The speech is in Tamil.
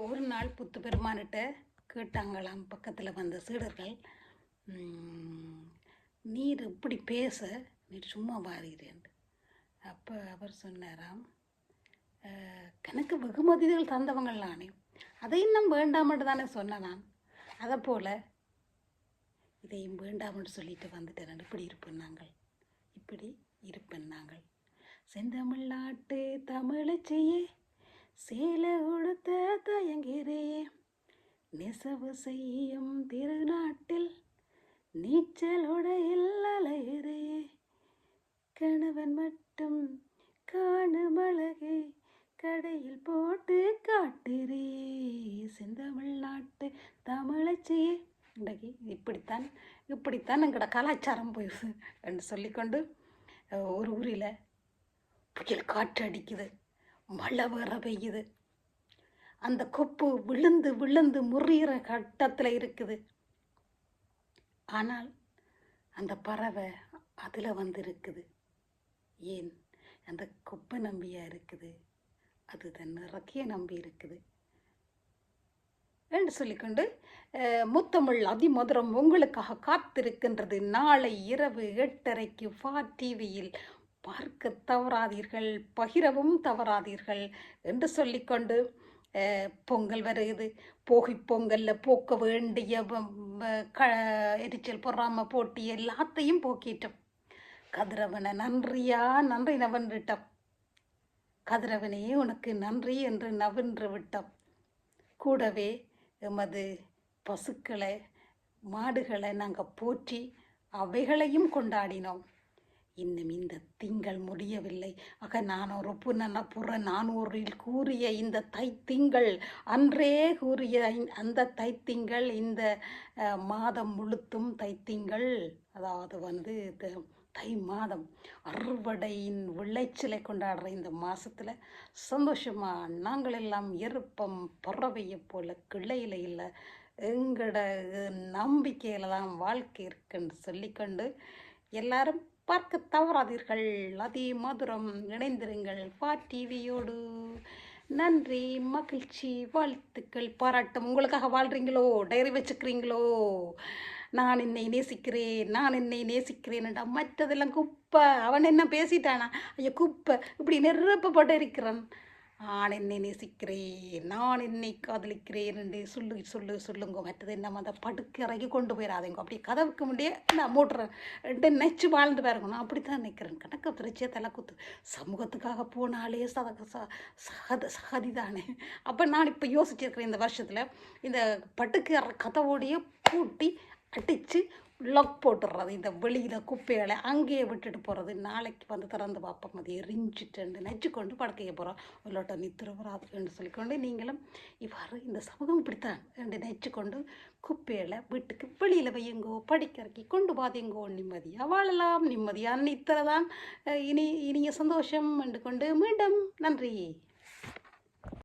ஒரு நாள் புத்து பெருமானிட்ட கேட்டாங்களாம் பக்கத்தில் வந்த சீடர்கள். நீர் இப்படி பேச? நீர் சும்மா வாரீரேன் அப்போ அவர் சொன்னாராம் கணக்கு வெகுமதிகள் தந்தவங்கள் நானே. அதை இன்னும் வேண்டாமட்டு தானே சொன்னேன் நான் அதை போல் இதையும் வேண்டாம்னு சொல்லிட்டு வந்துட்டேன். இப்படி இருப்பேன் நாங்கள். இப்படி இருப்பேன் நாங்கள். செந்தமிழ்நாட்டு தமிழச்சியே சேல தயங்கிறே நெசவு செய்யும் திருநாட்டில் நீச்சலோட அலையிறே கணவன் மட்டும் காணும் அழகை கடையில் போட்டு காட்டுறே. செந்தமிழ்நாட்டு தமிழை இன்றைக்கு இப்படித்தான் இப்படித்தான் எங்களோட கலாச்சாரம் போயிடுது என்று சொல்லிக்கொண்டு ஒரு ஊரில் புயல் காற்று அடிக்குது மழை வர பெய்யுது. அந்த கொப்பு விழுந்து விழுந்து முறிகிற கட்டத்தில் இருக்குது. ஆனால் அந்த பறவை அதில் வந்து இருக்குது ஏன்? அந்த கொப்பை நம்பியாக இருக்குது? அது தன் இறக்கிய நம்பி இருக்குது. என்று சொல்லிக்கொண்டு முத்தமிழ் அதிமதுரம் உங்களுக்காக காத்திருக்கின்றது. நாளை இரவு எட்டரைக்கு ஃபா டிவியில் பார்க்க தவறாதீர்கள் பகிரவும் தவறாதீர்கள் என்று சொல்லிக்கொண்டு பொங்கல் வருகிறது போகி பொங்கலில் போக்க வேண்டிய க எரிச்சல் பொறாம போட்டி எல்லாத்தையும் போக்கிட்டோம். கதிரவனை நன்றியா நன்றி நவன்றிட்டோம் கதிரவனே உனக்கு நன்றி என்று நவன்று விட்டோம். கூடவே எமது பசுக்களை மாடுகளை நாங்கள் போற்றி அவைகளையும் கொண்டாடினோம். இன்னும் இந்த திங்கள் முடியவில்லை. ஆக நான் ஒரு புன புற நானூறில் கூறிய இந்த தைத்திங்கள் அன்றே கூறிய அந்த தைத்திங்கள் இந்த மாதம் முழுத்தும் தைத்திங்கள். அதாவது வந்து த- தை மாதம் அறுவடையின் விளைச்சலை கொண்டாடுற இந்த மாதத்தில் சந்தோஷமாக நாங்கள் எல்லாம் எருப்பம் பறவையை போல கிளையில இல்லை எங்களோட நம்பிக்கையில் தான் வாழ்க்கை இருக்குன்னு சொல்லிக்கொண்டு எல்லாரும் பார்க்க தவறாதீர்கள். அதே மதுரம் இணைந்திருங்கள். பா டிவியோடு. நன்றி மகிழ்ச்சி வாழ்த்துக்கள் பாராட்டம். உங்களுக்காக வாழ்கிறீங்களோ டைரி வச்சுக்கிறீங்களோ? நான் என்னை நேசிக்கிறேன் நான் என்னை நேசிக்கிறேன்டா மற்றதெல்லாம் குப்பை. அவன் என்ன பேசிட்டானா? ஐயோ குப்பை. இப்படி நெருப்பப்பட்டு இருக்கிறான் நான் என்னை நேசிக்கிறேன் நான் என்னை காதலிக்கிறேன் என்று சொல்லு சொல்லு சொல்லுங்க. மற்றது என்ன அந்த படுக்கறைக்கு கொண்டு போயிடாதீங்க அப்படி கதவுக்கு முன்னே நான் மூட்டுறேன் ரெண்டு நச்சு வாழ்ந்து பாருங்க. நான் அப்படி தான் நிற்கிறேன் கணக்க பிரிச்சே தலை குத்து. சமூகத்துக்காக போனாலே சத ச சகத சகதி தானே அப்போ நான் இப்போ யோசிச்சிருக்கிறேன் இந்த வருஷத்தில் இந்த பட்டுக்கறை கதவோடையே பூட்டி அடித்து லக் போட்டுடுறது இந்த வெளியில் குப்பைகளை அங்கேயே விட்டுட்டு போகிறது நாளைக்கு வந்து திறந்து பார்ப்போம். அது எரிஞ்சிட்டு நச்சு கொண்டு படுக்கைய போகிறோம் உள்ளோட்ட நித்திர வராது என்று சொல்லிக்கொண்டு நீங்களும் இவ்வாறு இந்த சமூகம் இப்படித்தான் என்று நச்சு கொண்டு குப்பைகளை வீட்டுக்கு வெளியில் வையுங்கோ படிக்கிறக்கி கொண்டு பாதிங்கோ நிம்மதியாக வாழலாம். நிம்மதியாக நித்திர தான் இனி இனிய சந்தோஷம் என்று கொண்டு மீண்டும் நன்றி.